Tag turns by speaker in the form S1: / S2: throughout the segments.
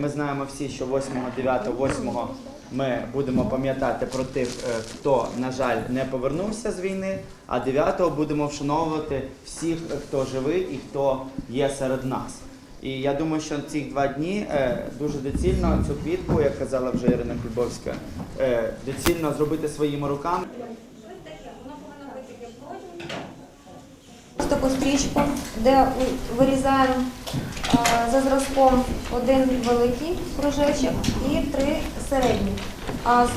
S1: Ми знаємо всі, що 8, 9, 8 ми будемо пам'ятати про тих, е, хто, на жаль, не повернувся з війни, а 9 будемо вшановувати всіх, хто живий і хто є серед нас. І я думаю, що ці два дні е, дуже доцільно цю квітку, як казала вже Ірина Кульбовська, е, доцільно зробити своїми руками.
S2: Таку стрічку, де вирізаємо за зразком один великий кружечок і три середні. А з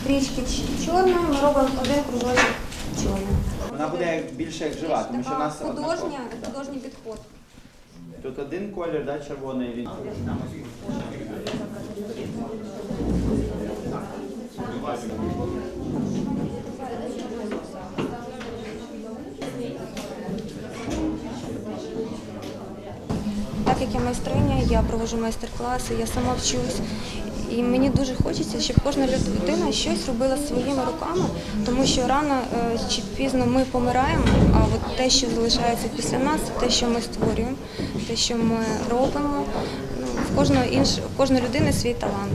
S2: стрічки чорної ми робимо один кружочок чорний.
S1: Вона буде більше як жива, тому що в нас
S2: художня, художній підход.
S1: Тут один колір, да, червоний він.
S2: Так як я майстриня, я проводжу майстер-класи, я сама вчусь. І мені дуже хочеться, щоб кожна людина щось робила своїми руками, тому що рано е, чи пізно ми помираємо, а от те, що залишається після нас, це те, що ми створюємо, те, що ми робимо. Ну, в кожного інш, в кожної людини свій талант.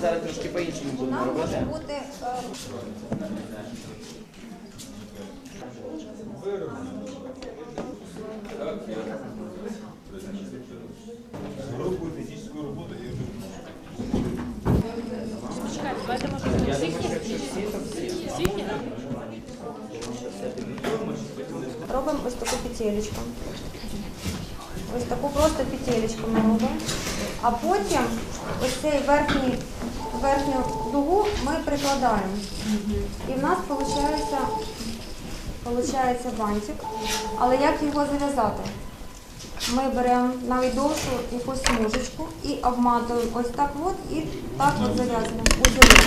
S1: Зараз трошки по-іншому будемо робити. Всі, то всі.
S2: робимо ось таку петелечку. Ось таку просто петелечку ми робимо. А потім ось цей верхній, верхню дугу ми прикладаємо. І в нас виходить, виходить бантик. Але як його зав'язати? Ми беремо найдовшу якусь смужечку і обматуємо ось так от і так от зав'язуємо узели.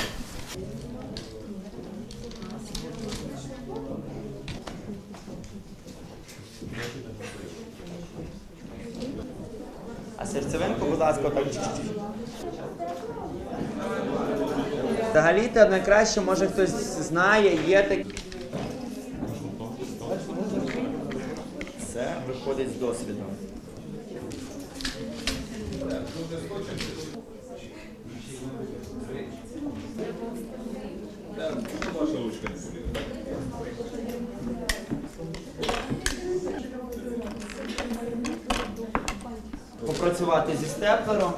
S1: А серцевинку, будь ласка, чуть-чуть. Взагалі-то найкраще, може хтось знає, є такі. Це виходить з досвіду.
S3: ваша ручка не болит.
S1: Попрацювати зі степлером.